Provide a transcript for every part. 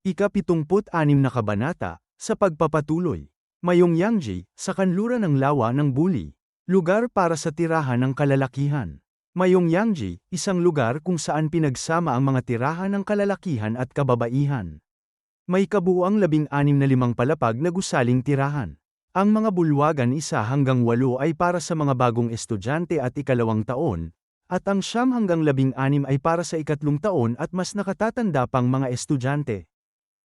Ika-76 na kabanata, sa pagpapatuloy. Mayong Yangji, sa kanluran ng lawa ng Buli. Lugar para sa tirahan ng kalalakihan. Mayong Yangji, isang lugar kung saan pinagsama ang mga tirahan ng kalalakihan at kababaihan. May kabuuang labing-anim na limang palapag na gusaling tirahan. Ang mga bulwagan isa hanggang walo ay para sa mga bagong estudyante at ikalawang taon, at ang siyam hanggang labing-anim ay para sa ikatlong taon at mas nakatatanda pang mga estudyante.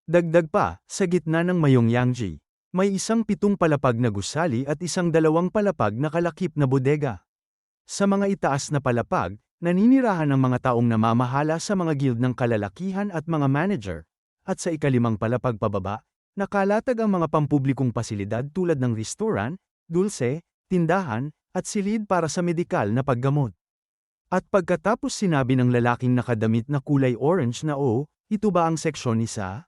Dagdag pa, sa gitna ng Mayong Yangji, may isang pitong palapag na gusali at isang dalawang palapag na kalakip na bodega. Sa mga itaas na palapag, naninirahan ang mga taong namamahala sa mga guild ng kalalakihan at mga manager, at sa ikalimang palapag pababa, nakalatag ang mga pampublikong pasilidad tulad ng restaurant, dulce, tindahan, at silid para sa medikal na paggamot. At pagkatapos sinabi ng lalaking nakadamit na kulay orange na o, ito ba ang seksyon isa?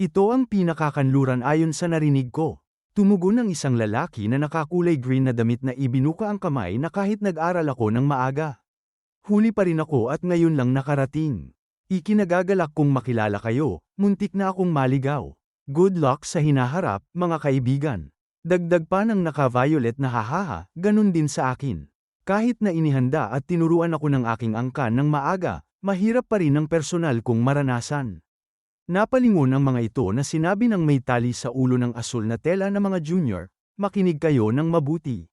Ito ang pinakakanluran ayon sa narinig ko. Tumugon ng isang lalaki na nakakulay green na damit na ibinuka ang kamay na kahit nag-aral ako ng maaga. Huli pa rin ako at ngayon lang nakarating. Ikinagagalak kong makilala kayo, muntik na akong maligaw. Good luck sa hinaharap, mga kaibigan. Dagdag pa ng naka-violet na hahaha, ganun din sa akin. Kahit na inihanda at tinuruan ako ng aking angkan ng maaga, mahirap pa rin ang personal kong maranasan. Napalingon ang mga ito na sinabi ng may tali sa ulo ng asul na tela na mga junior, makinig kayo ng mabuti.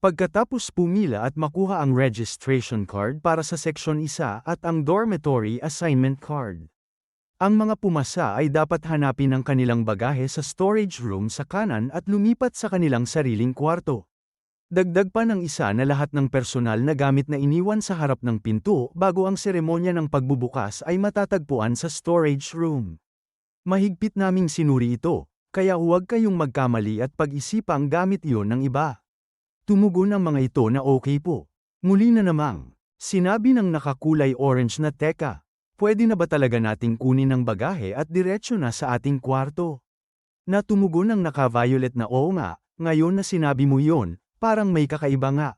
Pagkatapos pumila at makuha ang registration card para sa seksyon 1 at ang dormitory assignment card. Ang mga pumasa ay dapat hanapin ang kanilang bagahe sa storage room sa kanan at lumipat sa kanilang sariling kwarto. Dagdag pa ng isa na lahat ng personal na gamit na iniwan sa harap ng pinto bago ang seremonya ng pagbubukas ay matatagpuan sa storage room. Mahigpit naming sinuri ito, kaya huwag kayong magkamali at pag-isipang gamit iyon ng iba. Tumugon ang mga ito na okay po. Muli na namang, sinabi ng nakakulay orange na teka, pwede na ba talaga nating kunin ang bagahe at diretsyo na sa ating kwarto? Na tumugon ang naka-violet na oo nga, ngayon na sinabi mo yon, Parang may kakaiba nga.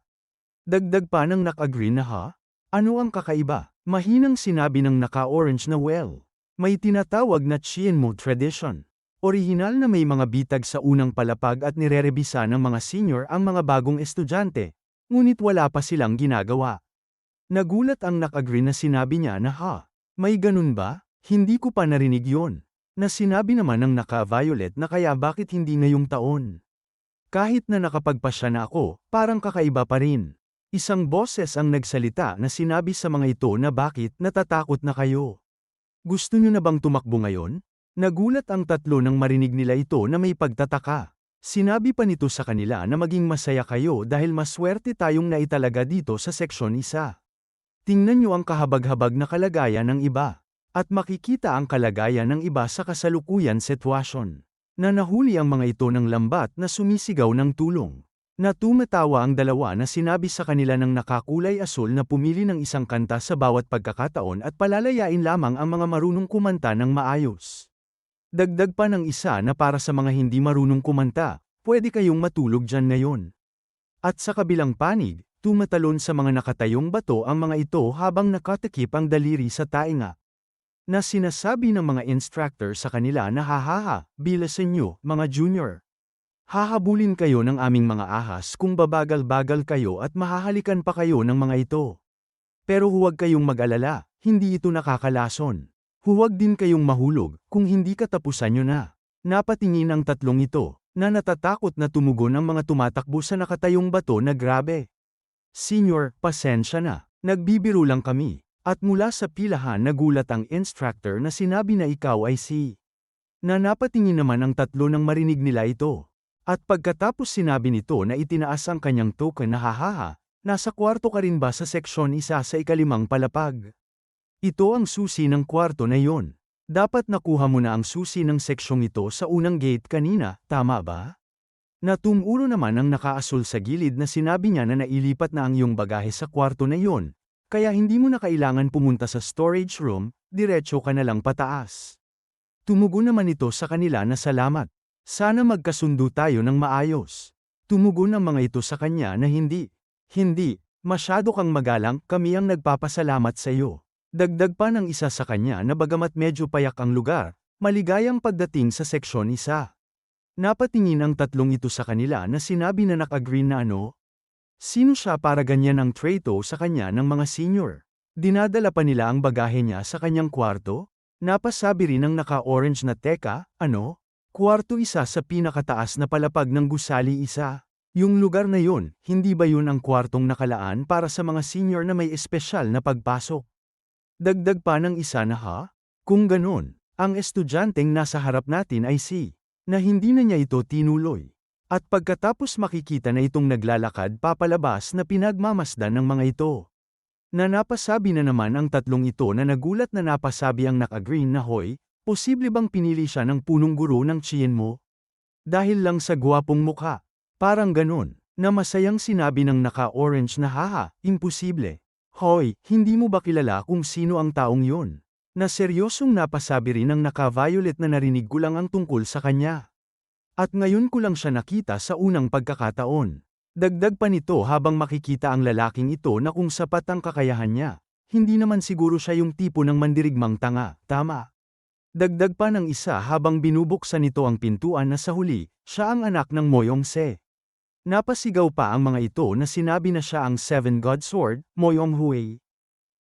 Dagdag pa ng naka-green na ha? Ano ang kakaiba? Mahinang sinabi ng naka-orange na well. May tinatawag na Chienmo tradition. Orihinal na may mga bitag sa unang palapag at nirerebisa ng mga senior ang mga bagong estudyante, ngunit wala pa silang ginagawa. Nagulat ang naka-green na sinabi niya na ha, may ganun ba? Hindi ko pa narinig yon. Na sinabi naman ng naka-violet na kaya bakit hindi ngayong taon. Kahit na nakapagpasya na ako, parang kakaiba pa rin. Isang boses ang nagsalita na sinabi sa mga ito na bakit natatakot na kayo. Gusto nyo na bang tumakbo ngayon? Nagulat ang tatlo nang marinig nila ito na may pagtataka. Sinabi pa nito sa kanila na maging masaya kayo dahil maswerte tayong naitalaga dito sa seksyon 1. Tingnan nyo ang kahabag-habag na kalagayan ng iba. At makikita ang kalagayan ng iba sa kasalukuyan sitwasyon na nahuli ang mga ito ng lambat na sumisigaw ng tulong. Na tumatawa ang dalawa na sinabi sa kanila ng nakakulay asul na pumili ng isang kanta sa bawat pagkakataon at palalayain lamang ang mga marunong kumanta ng maayos. Dagdag pa ng isa na para sa mga hindi marunong kumanta, pwede kayong matulog dyan ngayon. At sa kabilang panig, tumatalon sa mga nakatayong bato ang mga ito habang nakatakip ang daliri sa tainga na sinasabi ng mga instructor sa kanila na hahaha, bilasan nyo, mga junior. Hahabulin kayo ng aming mga ahas kung babagal-bagal kayo at mahahalikan pa kayo ng mga ito. Pero huwag kayong mag-alala, hindi ito nakakalason. Huwag din kayong mahulog, kung hindi katapusan nyo na. Napatingin ang tatlong ito, na natatakot na tumugon ang mga tumatakbo sa nakatayong bato na grabe. Senior, pasensya na, nagbibiro lang kami. At mula sa pilahan nagulat ang instructor na sinabi na ikaw ay si. Na napatingin naman ang tatlo nang marinig nila ito. At pagkatapos sinabi nito na itinaas ang kanyang token na hahaha, nasa kwarto ka rin ba sa seksyon isa sa ikalimang palapag? Ito ang susi ng kwarto na yon. Dapat nakuha mo na ang susi ng seksyong ito sa unang gate kanina, tama ba? Natumulo naman ang nakaasul sa gilid na sinabi niya na nailipat na ang iyong bagahe sa kwarto na yon, kaya hindi mo na kailangan pumunta sa storage room, diretso ka na lang pataas. Tumugon naman ito sa kanila na salamat. Sana magkasundo tayo ng maayos. Tumugon ang mga ito sa kanya na hindi. Hindi, masyado kang magalang, kami ang nagpapasalamat sa iyo. Dagdag pa ng isa sa kanya na bagamat medyo payak ang lugar, Maligayang pagdating sa seksyon isa. Napatingin ang tatlong ito sa kanila na sinabi na naka-green na ano? Sino siya para ganyan ang traito sa kanya ng mga senior? Dinadala pa nila ang bagahe niya sa kanyang kwarto? Napasabi rin ng naka-orange na teka, ano? Kwarto isa sa pinakataas na palapag ng gusali isa. Yung lugar na yun, hindi ba yun ang kwartong nakalaan para sa mga senior na may espesyal na pagpasok? Dagdag pa ng isa na ha? Kung ganun, ang estudyanteng nasa harap natin ay si, na hindi na niya ito tinuloy. At pagkatapos makikita na itong naglalakad papalabas na pinagmamasdan ng mga ito. Na napasabi na naman ang tatlong ito na nagulat na napasabi ang naka-green na hoy, posible bang pinili siya ng punong guro ng chiyen mo? Dahil lang sa gwapong mukha. Parang ganun, na masayang sinabi ng naka-orange na haha, imposible. Hoy, hindi mo ba kilala kung sino ang taong yun? Na seryosong napasabi rin ng naka-violet na narinig ko lang ang tungkol sa kanya. At ngayon ko lang siya nakita sa unang pagkakataon. Dagdag pa nito habang makikita ang lalaking ito na kung sapat ang kakayahan niya. Hindi naman siguro siya yung tipo ng mandirigmang tanga, tama. Dagdag pa ng isa habang binubuksan nito ang pintuan na sa huli, siya ang anak ng Moyong Se. Napasigaw pa ang mga ito na sinabi na siya ang Seven God Sword, Moyong Hui.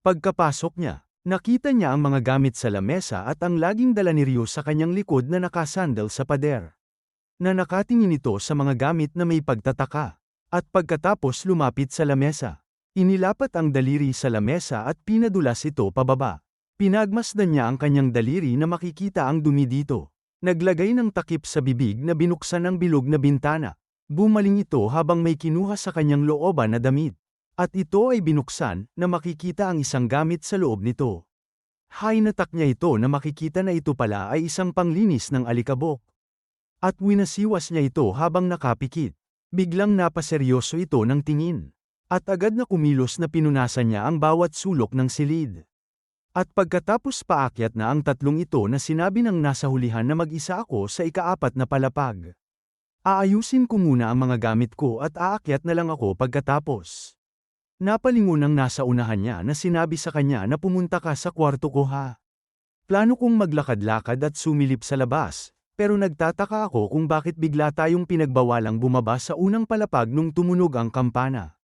Pagkapasok niya, nakita niya ang mga gamit sa lamesa at ang laging dala ni Ryu sa kanyang likod na nakasandal sa pader. Na nakatingin ito sa mga gamit na may pagtataka. At pagkatapos lumapit sa lamesa. Inilapat ang daliri sa lamesa at pinadulas ito pababa. Pinagmasdan niya ang kanyang daliri na makikita ang dumi dito. Naglagay ng takip sa bibig na binuksan ang bilog na bintana. Bumaling ito habang may kinuha sa kanyang looban na damit. At ito ay binuksan, na makikita ang isang gamit sa loob nito. Hainatak niya ito na makikita na ito pala ay isang panglinis ng alikabok. At winasiwas niya ito habang nakapikit. Biglang napaseryoso ito ng tingin. At agad na kumilos na pinunasan niya ang bawat sulok ng silid. At pagkatapos paakyat na ang tatlong ito na sinabi ng nasa hulihan na mag-isa ako sa ikaapat na palapag. Aayusin ko muna ang mga gamit ko at aakyat na lang ako pagkatapos. Napalingon ang nasa unahan niya na sinabi sa kanya na pumunta ka sa kwarto ko ha. Plano kong maglakad-lakad at sumilip sa labas, pero nagtataka ako kung bakit bigla tayong pinagbawalang bumaba sa unang palapag nung tumunog ang kampana.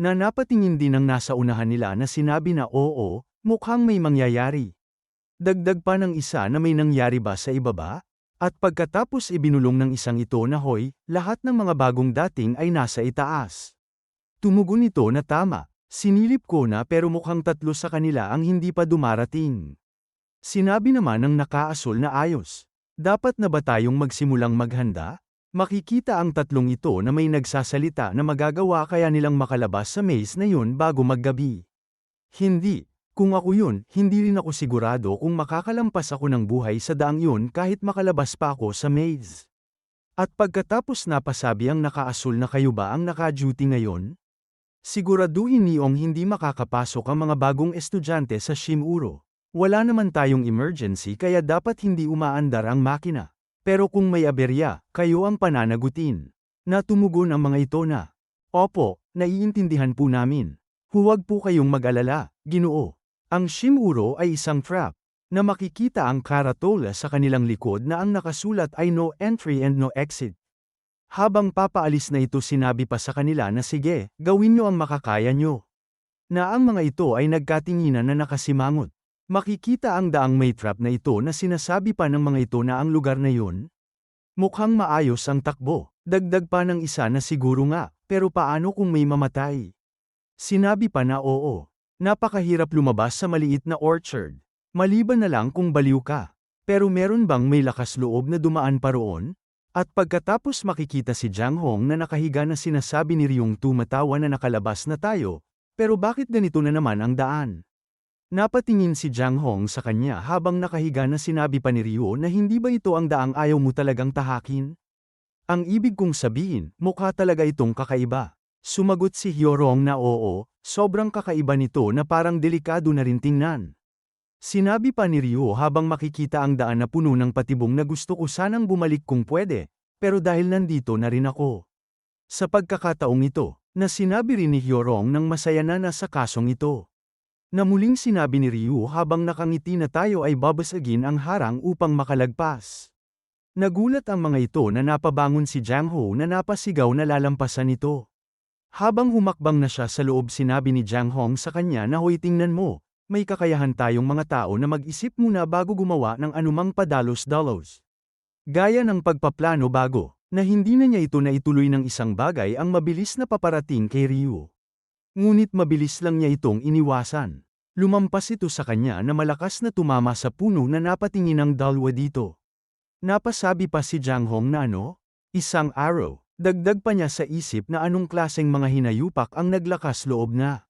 Na napatingin din ang nasa unahan nila na sinabi na oo, mukhang may mangyayari. Dagdag pa ng isa na may nangyari ba sa ibaba? At pagkatapos ibinulong ng isang ito na hoy, lahat ng mga bagong dating ay nasa itaas. Tumugon ito na tama, sinilip ko na pero mukhang tatlo sa kanila ang hindi pa dumarating. Sinabi naman ng nakaasul na ayos. Dapat na ba tayong magsimulang maghanda? Makikita ang tatlong ito na may nagsasalita na magagawa kaya nilang makalabas sa maze na yun bago maggabi. Hindi, kung ako yun, hindi rin ako sigurado kung makakalampas ako ng buhay sa daang yun kahit makalabas pa ako sa maze. At pagkatapos napasabi ang nakaasul na kayo ba ang naka-duty ngayon? Siguraduhin niyong hindi makakapasok ang mga bagong estudyante sa Shimuro. Wala naman tayong emergency kaya dapat hindi umaandar ang makina. Pero kung may aberya, kayo ang pananagutin. Natumugon ang mga ito na. Opo, naiintindihan po namin. Huwag po kayong mag-alala, ginoo. Ang Shimuro ay isang trap, na makikita ang karatola sa kanilang likod na ang nakasulat ay no entry and no exit. Habang papaalis na ito sinabi pa sa kanila na sige, gawin nyo ang makakaya nyo. Na ang mga ito ay nagkatinginan na nakasimangot. Makikita ang daang may trap na ito na sinasabi pa ng mga ito na ang lugar na yun. Mukhang maayos ang takbo, dagdag pa ng isa na siguro nga, pero paano kung may mamatay? Sinabi pa na oo. Napakahirap lumabas sa maliit na orchard. Maliban na lang kung baliw ka. Pero meron bang may lakas loob na dumaan pa roon? At pagkatapos makikita si Jiang Hong na nakahiga na sinasabi ni Ryung tumatawa na nakalabas na tayo, pero bakit ganito na naman ang daan? Napatingin si Jiang Hong sa kanya habang nakahiga na sinabi pa ni Ryu na hindi ba ito ang daang ayaw mo talagang tahakin? Ang ibig kong sabihin, mukha talaga itong kakaiba. Sumagot si Hyorong na oo, sobrang kakaiba nito na parang delikado na rin tingnan. Sinabi pa ni Ryo habang makikita ang daan na puno ng patibong na gusto ko sanang bumalik kung pwede, pero dahil nandito na rin ako. Sa pagkakataong ito, na sinabi rin ni Hyorong nang masaya na na sa kasong ito. Na muling sinabi ni Ryu habang nakangiti na tayo ay babasagin ang harang upang makalagpas. Nagulat ang mga ito na napabangon si Jiang Ho na napasigaw na lalampasan ito. Habang humakbang na siya sa loob sinabi ni Jiang Hong sa kanya na hoy tingnan mo, may kakayahan tayong mga tao na mag-isip muna bago gumawa ng anumang padalos-dalos. Gaya ng pagpaplano bago, na hindi na niya ito na ituloy ng isang bagay ang mabilis na paparating kay Ryu. Ngunit mabilis lang niya itong iniwasan. Lumampas ito sa kanya na malakas na tumama sa puno na napatingin ang dalwa dito. Napasabi pa si Jiang Hong na ano? Isang arrow. Dagdag pa niya sa isip na anong klaseng mga hinayupak ang naglakas loob na.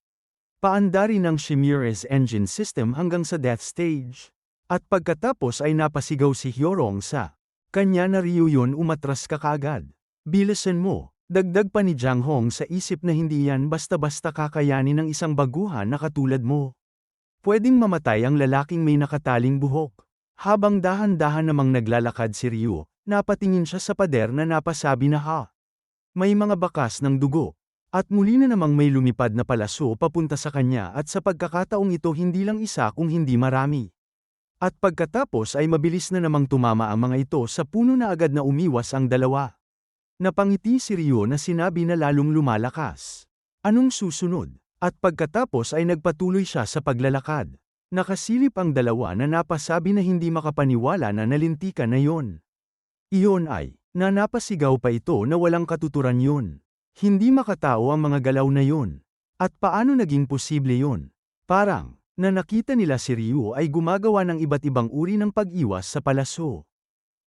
Paandari ng Shimura's engine system hanggang sa death stage. At pagkatapos ay napasigaw si Hyorong sa kanya na Ryu yun umatras ka kaagad. Bilisan mo. Dagdag pa ni Jiang Hong sa isip na hindi yan basta-basta kakayanin ng isang baguhan na katulad mo. Pwedeng mamatay ang lalaking may nakataling buhok. Habang dahan-dahan namang naglalakad si Ryu, napatingin siya sa pader na napasabi na ha. May mga bakas ng dugo. At muli na namang may lumipad na palaso papunta sa kanya at sa pagkakataong ito hindi lang isa kung hindi marami. At pagkatapos ay mabilis na namang tumama ang mga ito sa puno na agad na umiwas ang dalawa. Napangiti si Rio na sinabi na lalong lumalakas. Anong susunod? At pagkatapos ay nagpatuloy siya sa paglalakad. Nakasilip ang dalawa na napasabi na hindi makapaniwala na nalintikan na yon. Iyon ay, na napasigaw pa ito na walang katuturan yun. Hindi makatao ang mga galaw na yun. At paano naging posible yun? Parang, na nakita nila si Ryu ay gumagawa ng iba't ibang uri ng pag-iwas sa palaso.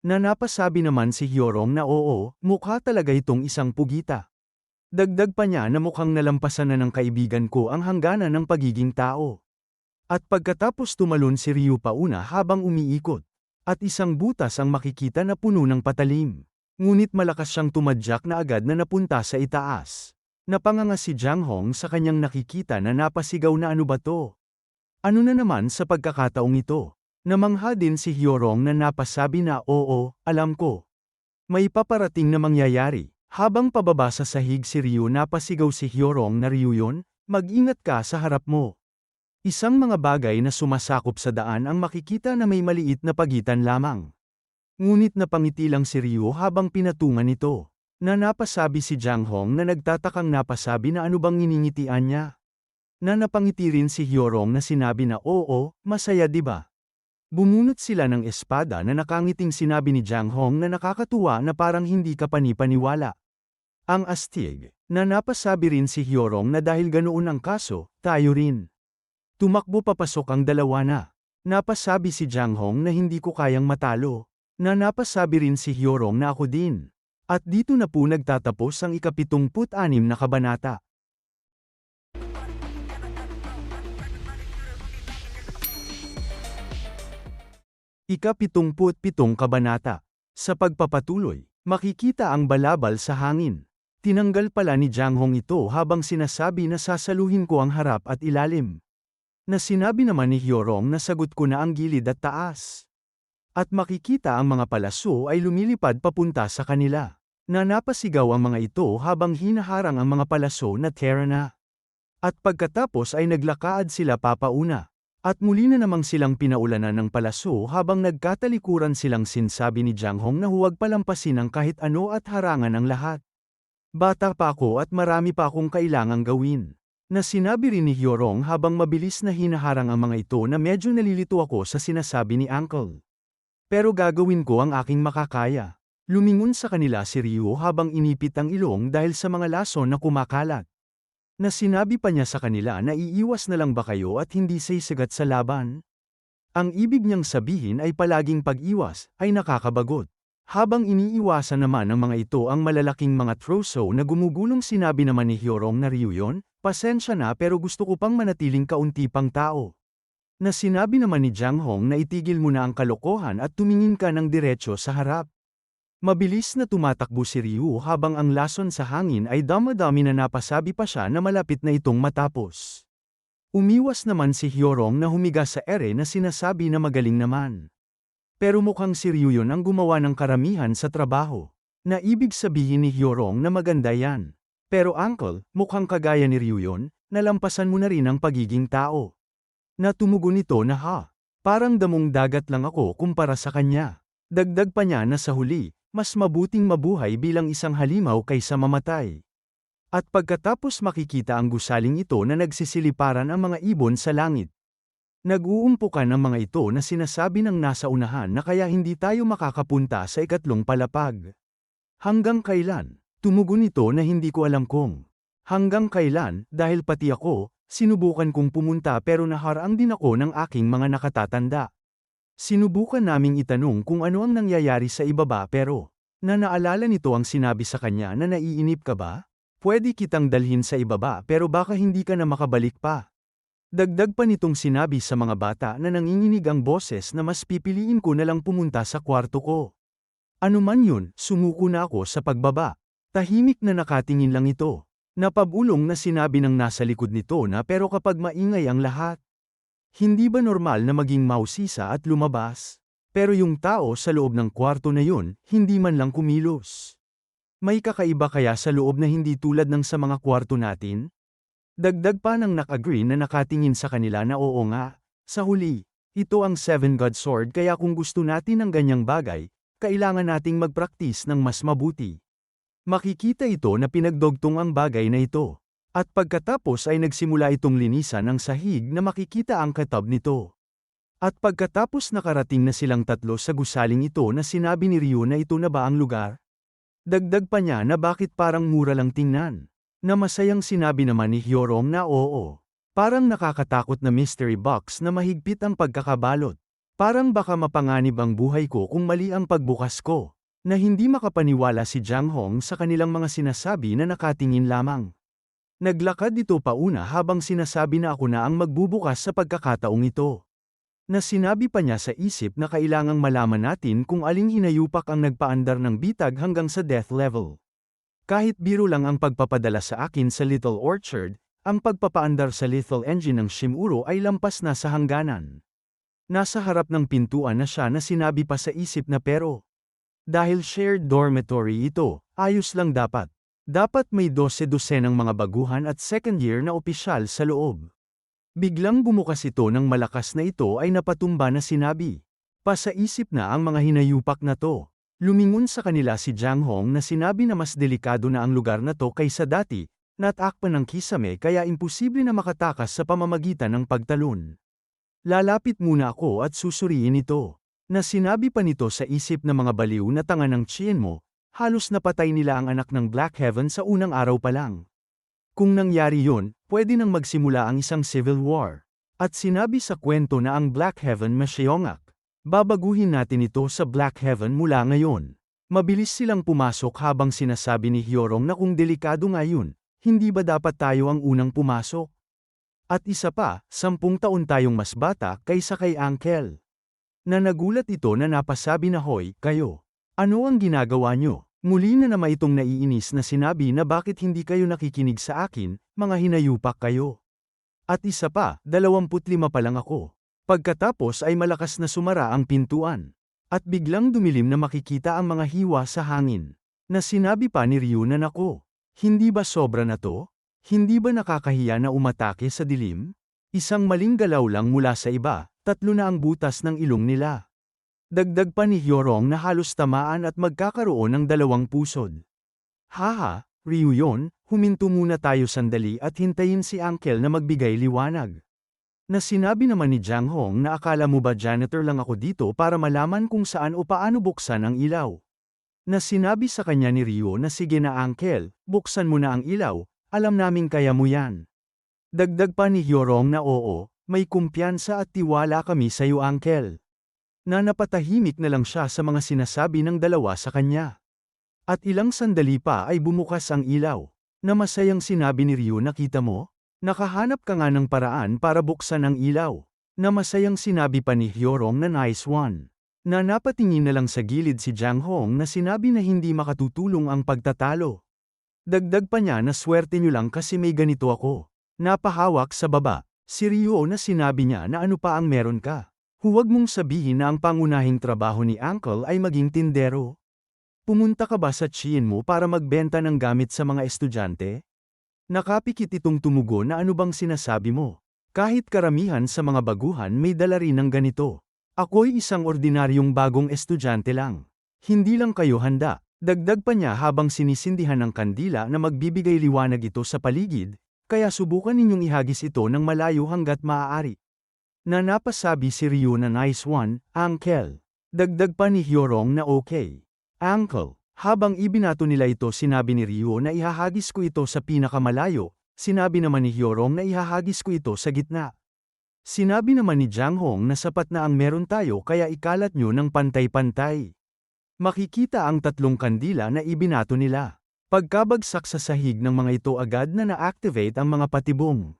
Na napasabi naman si Hyorong na oo, mukha talaga itong isang pugita. Dagdag pa niya na mukhang nalampasan na ng kaibigan ko ang hangganan ng pagiging tao. At pagkatapos tumalon si Ryu pauna habang umiikot. At isang butas ang makikita na puno ng patalim. Ngunit malakas siyang tumadyak na agad na napunta sa itaas. Napanganga si Jiang Hong sa kanyang nakikita na napasigaw na ano ba to? Ano na naman sa pagkakataong ito? Namangha din si Hyorong na napasabi na oo, alam ko. May paparating na mangyayari. Habang pababa sa sahig si Ryu napasigaw si Hyorong na Ryu yun, mag-ingat ka sa harap mo. Isang mga bagay na sumasakop sa daan ang makikita na may maliit na pagitan lamang. Ngunit napangiti lang si Ryu habang pinatungan ito. Na napasabi si Jiang Hong na nagtatakang napasabi na ano bang iningitian niya. Na napangiti rin si Hyorong na sinabi na oo, masaya ba? Bumunot sila ng espada na nakangiting sinabi ni Jiang Hong na nakakatuwa na parang hindi ka panipaniwala. Ang astig, na napasabi rin si Hyorong na dahil ganoon ang kaso, tayo rin. Tumakbo papasok ang dalawa na. Napasabi si Jiang Hong na hindi ko kayang matalo. Na napasabi rin si Hyorong na ako din. At dito na po nagtatapos ang ikapitumput-anim na kabanata. Ikapitumput pitong kabanata. Sa pagpapatuloy, makikita ang balabal sa hangin. Tinanggal pala ni Jiang Hong ito habang sinasabi na sasaluhin ko ang harap at ilalim. Na sinabi naman ni Hyorong na sagot ko na ang gilid at taas. At makikita ang mga palaso ay lumilipad papunta sa kanila. Na napasigaw ang mga ito habang hinaharang ang mga palaso na Terra na. At pagkatapos ay naglakaad sila papauna. At muli na namang silang pinaulanan ng palaso habang nagkatalikuran silang sinsabi ni Jiang Hong na huwag palampasin ang kahit ano at harangan ang lahat. Bata pa ako at marami pa akong kailangang gawin. Na sinabi rin ni Hyorong habang mabilis na hinaharang ang mga ito na medyo nalilito ako sa sinasabi ni Uncle. Pero gagawin ko ang aking makakaya. Lumingon sa kanila si Ryu habang inipit ang ilong dahil sa mga lason na kumakalat. Na sinabi pa niya sa kanila na iiwas na lang ba kayo at hindi sisigat sa laban? Ang ibig niyang sabihin ay palaging pag-iwas, ay nakakabagot. Habang iniiwasan naman ng mga ito ang malalaking mga troso na gumugulong sinabi naman ni Hyorong na Ryu yon, pasensya na pero gusto ko pang manatiling kaunti pang tao. Na sinabi naman ni Jiang Hong na itigil mo na ang kalokohan at tumingin ka ng diretsyo sa harap. Mabilis na tumatakbo si Ryu habang ang lason sa hangin ay damadami na napasabi pa siya na malapit na itong matapos. Umiwas naman si Hyorong na humiga sa ere na sinasabi na magaling naman. Pero mukhang si Ryu yun ang gumawa ng karamihan sa trabaho. Na ibig sabihin ni Hyorong na maganda yan. Pero uncle, mukhang kagaya ni Ryu yun, nalampasan mo na rin ang pagiging tao. Na tumugon ito na ha. Parang damong dagat lang ako kumpara sa kanya. Dagdag pa niya na sa huli, mas mabuting mabuhay bilang isang halimaw kaysa mamatay. At pagkatapos makikita ang gusaling ito na nagsisiliparan ang mga ibon sa langit. Nag-uumpukan ang mga ito na sinasabi ng nasa unahan na kaya hindi tayo makakapunta sa ikatlong palapag. Hanggang kailan? Tumugon ito na hindi ko alam kung. Hanggang kailan, dahil pati ako, sinubukan kong pumunta pero naharang din ako ng aking mga nakatatanda. Sinubukan naming itanong kung ano ang nangyayari sa ibaba pero, na naalala nito ang sinabi sa kanya na naiinip ka ba? Pwede kitang dalhin sa ibaba pero baka hindi ka na makabalik pa. Dagdag pa nitong sinabi sa mga bata na nanginginig ang boses na mas pipiliin ko na lang pumunta sa kwarto ko. Ano man yun, sumuko na ako sa pagbaba. Tahimik na nakatingin lang ito. Napabulong na sinabi ng nasa likod nito na pero kapag maingay ang lahat, hindi ba normal na maging mausisa at lumabas? Pero yung tao sa loob ng kwarto na yun, hindi man lang kumilos. May kakaiba kaya sa loob na hindi tulad ng sa mga kwarto natin? Dagdag pa ng nag-agree na nakatingin sa kanila na oo nga. Sa huli, ito ang Seven God Sword kaya kung gusto natin ng ganyang bagay, kailangan nating magpraktis ng mas mabuti. Makikita ito na pinagdogtong ang bagay na ito. At pagkatapos ay nagsimula itong linisan ng sahig na makikita ang katab nito. At pagkatapos nakarating na silang tatlo sa gusaling ito na sinabi ni Ryu na ito na ba ang lugar? Dagdag pa niya na bakit parang mura lang tingnan. Na masayang sinabi naman ni Hyorong na oo. Parang nakakatakot na mystery box na mahigpit ang pagkakabalot. Parang baka mapanganib ang buhay ko kung mali ang pagbukas ko. Na hindi makapaniwala si Jang Hong sa kanilang mga sinasabi na nakatingin lamang. Naglakad ito pauna habang sinasabi na ako na ang magbubukas sa pagkakataong ito. Na sinabi pa niya sa isip na kailangang malaman natin kung aling hinayupak ang nagpaandar ng bitag hanggang sa death level. Kahit biro lang ang pagpapadala sa akin sa Little Orchard, ang pagpapaandar sa lethal engine ng Shimuro ay lampas na sa hangganan. Nasa harap ng pintuan na siya na sinabi pa sa isip na pero. Dahil shared dormitory ito, ayos lang dapat. Dapat may 12-dosenang mga baguhan at second year na opisyal sa loob. Biglang bumukas ito ng malakas na ito ay napatumba na sinabi. Pasaisip na ang mga hinayupak na to. Lumingon sa kanila si Jiang Hong na sinabi na mas delikado na ang lugar na to kaysa dati, natakpan ng kisame kaya imposible na makatakas sa pamamagitan ng pagtalon. Lalapit muna ako at susuriin ito. Na sinabi pa nito sa isip ng mga baliw na tanga ng Chien mo, halos napatay nila ang anak ng Black Heaven sa unang araw pa lang. Kung nangyari yun, pwede nang magsimula ang isang civil war. At sinabi sa kwento na ang Black Heaven masyongak. Babaguhin natin ito sa Black Heaven mula ngayon. Mabilis silang pumasok habang sinasabi ni Hyorong na kung delikado nga yun, hindi ba dapat tayo ang unang pumasok? At isa pa, sampung taon tayong mas bata kaysa kay Uncle. Na nagulat ito na napasabi na hoy, kayo. Ano ang ginagawa nyo? Muli na naman itong naiinis na sinabi na bakit hindi kayo nakikinig sa akin, mga hinayupak kayo. At isa pa, 25 pa lang ako. Pagkatapos ay malakas na sumara ang pintuan. At biglang dumilim na makikita ang mga hiwa sa hangin. Na sinabi pa ni Ryu na nako. Hindi ba sobra na to? Hindi ba nakakahiya na umatake sa dilim? Isang maling galaw lang mula sa iba, tatlo na ang butas ng ilong nila. Dagdag pa ni Hyorong na halos tamaan at magkakaroon ng dalawang pusod. Haha, Ryu yon, huminto muna tayo sandali at hintayin si Uncle na magbigay liwanag. Na sinabi naman ni Jiang Hong na akala mo ba janitor lang ako dito para malaman kung saan o paano buksan ang ilaw. Na sinabi sa kanya ni Ryu na sige na Uncle, buksan mo na ang ilaw, alam naming kaya mo yan. Dagdag pa ni Hyorong na oo, may kumpiyansa at tiwala kami sa iyo Uncle na napatahimik na lang siya sa mga sinasabi ng dalawa sa kanya. At ilang sandali pa ay bumukas ang ilaw, na masayang sinabi ni Ryu nakita mo? Nakahanap ka nga ng paraan para buksan ang ilaw, na masayang sinabi pa ni Hyorong na nice one. Na napatingin na lang sa gilid si Jiang Hong na sinabi na hindi makatutulong ang pagtatalo. Dagdag pa niya na swerte nyo lang kasi may ganito ako. Napahawak sa baba, si Ryo na sinabi niya na ano pa ang meron ka. Huwag mong sabihin na ang pangunahing trabaho ni Uncle ay maging tindero. Pumunta ka ba sa Chien mo para magbenta ng gamit sa mga estudyante? Nakapikit itong tumugo na ano bang sinasabi mo? Kahit karamihan sa mga baguhan may dala rin ng ganito. Ako'y isang ordinaryong bagong estudyante lang. Hindi lang kayo handa. Dagdag pa niya habang sinisindihan ng kandila na magbibigay liwanag ito sa paligid, kaya subukan ninyong ihagis ito ng malayo hanggat maaari. Na napasabi si Ryu na nice one, Uncle. Dagdag pa ni Hyorong na okay. Uncle, habang ibinato nila ito sinabi ni Ryu na ihahagis ko ito sa pinakamalayo, sinabi naman ni Hyorong na ihahagis ko ito sa gitna. Sinabi naman ni Jang Hong na sapat na ang meron tayo kaya ikalat nyo ng pantay-pantay. Makikita ang tatlong kandila na ibinato nila. Pagkabagsak sa sahig ng mga ito agad na na-activate ang mga patibong.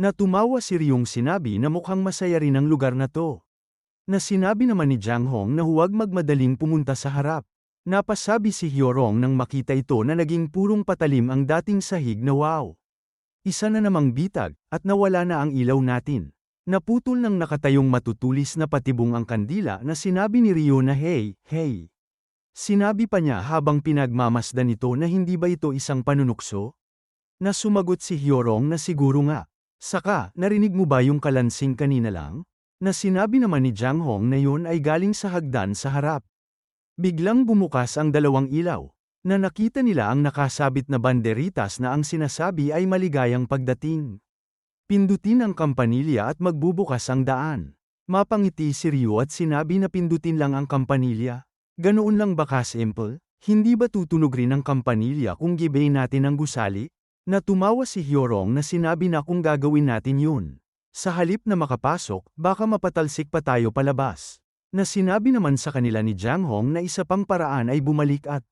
Natumawa si Ryong sinabi na mukhang masaya rin ang lugar na to. Na sinabi naman ni Jang Hong na huwag magmadaling pumunta sa harap. Napasabi si Hyorong nang makita ito na naging purong patalim ang dating sahig na wow. Isa na namang bitag, at nawala na ang ilaw natin. Naputol ng nakatayong matutulis na patibong ang kandila na sinabi ni Rio na hey, hey. Sinabi pa niya habang pinagmamasdan nito na hindi ba ito isang panunukso? Na sumagot si Hyorong na siguro nga. Saka, narinig mo ba yung kalansing kanina lang? Na sinabi naman ni Jang Hong na yun ay galing sa hagdan sa harap. Biglang bumukas ang dalawang ilaw, na nakita nila ang nakasabit na banderitas na ang sinasabi ay maligayang pagdating. Pindutin ang kampanilya at magbubukas ang daan. Mapangiti si Ryu at sinabi na pindutin lang ang kampanilya. Ganoon lang ba ka-simple? Hindi ba tutunog rin ang kampanilya kung gibay natin ang gusali? Natumawa si Hyorong na sinabi na kung gagawin natin yun. Sa halip na makapasok, baka mapatalsik pa tayo palabas na sinabi naman sa kanila ni Jang Hong na isa pang paraan ay bumalik at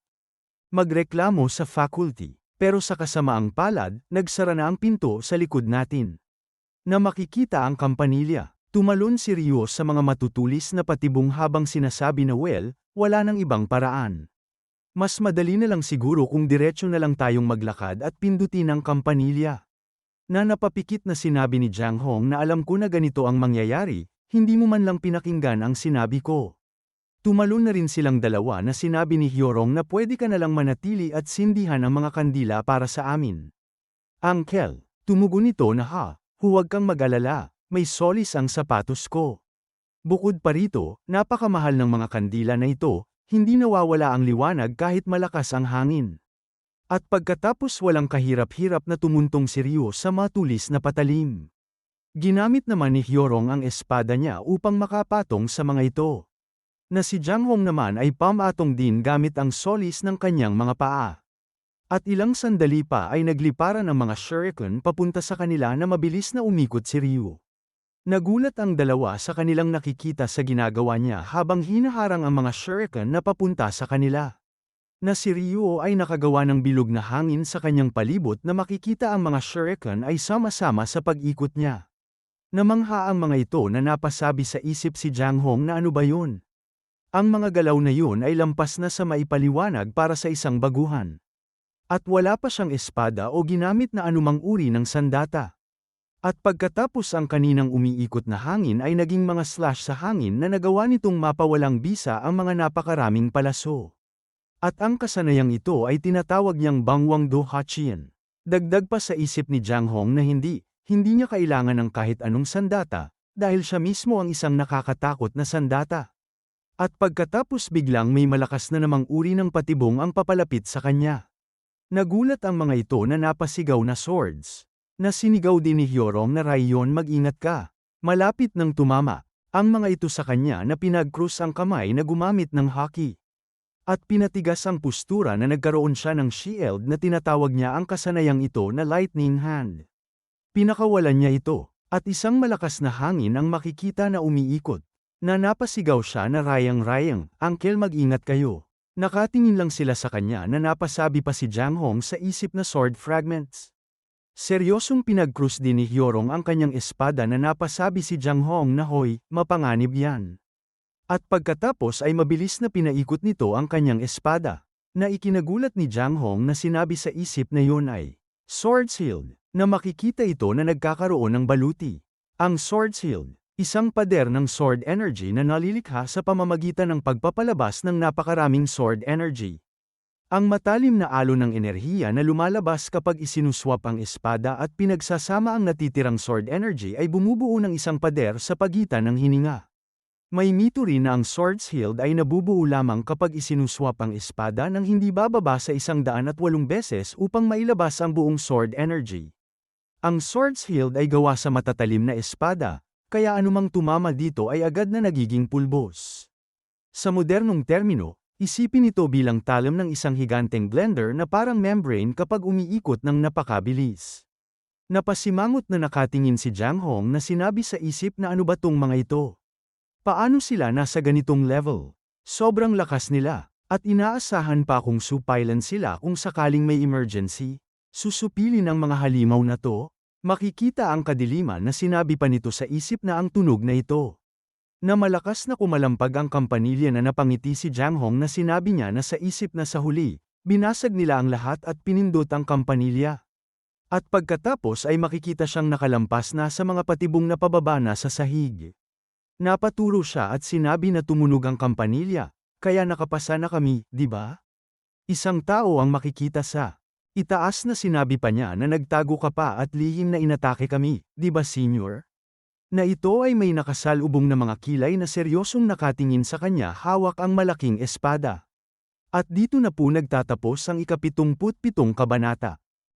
magreklamo sa faculty. Pero sa kasamaang palad, nagsara na ang pinto sa likod natin. Na makikita ang kampanilya. Tumalon si Rio sa mga matutulis na patibong habang sinasabi na well, wala nang ibang paraan. Mas madali na lang siguro kung diretsyo na lang tayong maglakad at pindutin ang kampanilya. Na napapikit na sinabi ni Jang Hong na alam ko na ganito ang mangyayari, hindi mo man lang pinakinggan ang sinabi ko. Tumalon na rin silang dalawa na sinabi ni Hyorong na pwede ka na lang manatili at sindihan ang mga kandila para sa amin. Angkel, tumugon ito na ha, huwag kang mag-alala, may solis ang sapatos ko. Bukod pa rito, napakamahal ng mga kandila na ito, hindi nawawala ang liwanag kahit malakas ang hangin. At pagkatapos walang kahirap-hirap na tumuntong si Ryo sa matulis na patalim. Ginamit naman ni Hyorong ang espada niya upang makapatong sa mga ito. Na si Jang Hong naman ay pamatong din gamit ang solis ng kanyang mga paa. At ilang sandali pa ay nagliparan ang mga shuriken papunta sa kanila na mabilis na umikot si Ryu. Nagulat ang dalawa sa kanilang nakikita sa ginagawa niya habang hinaharang ang mga shuriken na papunta sa kanila. Na si Ryu ay nakagawa ng bilog na hangin sa kanyang palibot na makikita ang mga shuriken ay sama-sama sa pag-ikot niya. Namangha ang mga ito na napasabi sa isip si Jang Hong na ano ba yun? Ang mga galaw na yun ay lampas na sa maipaliwanag para sa isang baguhan. At wala pa siyang espada o ginamit na anumang uri ng sandata. At pagkatapos ang kaninang umiikot na hangin ay naging mga slash sa hangin na nagawa nitong mapawalang bisa ang mga napakaraming palaso. At ang kasanayang ito ay tinatawag niyang Bangwang Do Hachien. Dagdag pa sa isip ni Jang Hong na hindi, hindi niya kailangan ng kahit anong sandata, dahil siya mismo ang isang nakakatakot na sandata. At pagkatapos biglang may malakas na namang uri ng patibong ang papalapit sa kanya. Nagulat ang mga ito na napasigaw na swords. Na sinigaw din ni Hyorong na Rayon mag-ingat ka. Malapit nang tumama, ang mga ito sa kanya na pinag-cross ang kamay na gumamit ng hockey. At pinatigas ang postura na nagkaroon siya ng shield na tinatawag niya ang kasanayang ito na lightning hand. Pinakawalan niya ito, at isang malakas na hangin ang makikita na umiikot. Na napasigaw siya na rayang-rayang, Angkel mag-ingat kayo. Nakatingin lang sila sa kanya na napasabi pa si Jang Hong sa isip na sword fragments. Seryosong pinag-cruise din ni Hyorong ang kanyang espada na napasabi si Jang Hong na hoy, mapanganib yan. At pagkatapos ay mabilis na pinaikot nito ang kanyang espada. Na ikinagulat ni Jang Hong na sinabi sa isip na yun ay, Sword Shield na makikita ito na nagkakaroon ng baluti. Ang Sword Shield, isang pader ng sword energy na nalilikha sa pamamagitan ng pagpapalabas ng napakaraming sword energy. Ang matalim na alon ng enerhiya na lumalabas kapag isinuswap ang espada at pinagsasama ang natitirang sword energy ay bumubuo ng isang pader sa pagitan ng hininga. May mito rin na ang Sword's Hilt ay nabubuo lamang kapag isinuswap ang espada ng hindi bababa sa isang daan at walong beses upang mailabas ang buong sword energy. Ang Sword's Hilt ay gawa sa matatalim na espada, kaya anumang tumama dito ay agad na nagiging pulbos. Sa modernong termino, isipin ito bilang talam ng isang higanteng blender na parang membrane kapag umiikot ng napakabilis. Napasimangot na nakatingin si Jiang Hong na sinabi sa isip na ano ba tong mga ito. Paano sila nasa ganitong level? Sobrang lakas nila, at inaasahan pa kung supailan sila kung sakaling may emergency. Susupili ng mga halimaw na to, makikita ang kadiliman na sinabi pa nito sa isip na ang tunog na ito. Na malakas na kumalampag ang kampanilya na napangiti si Jiang Hong na sinabi niya na sa isip na sa huli, binasag nila ang lahat at pinindot ang kampanilya. At pagkatapos ay makikita siyang nakalampas na sa mga patibong na pababa na sa sahig. Napaturo siya at sinabi na tumunog ang kampanilya, kaya nakapasa na kami, di ba? Isang tao ang makikita sa itaas na sinabi pa niya na nagtago ka pa at lihim na inatake kami, di ba senior? Na ito ay may nakasalubong na mga kilay na seryosong nakatingin sa kanya hawak ang malaking espada. At dito na po nagtatapos ang ikapitumput pitong kabanata.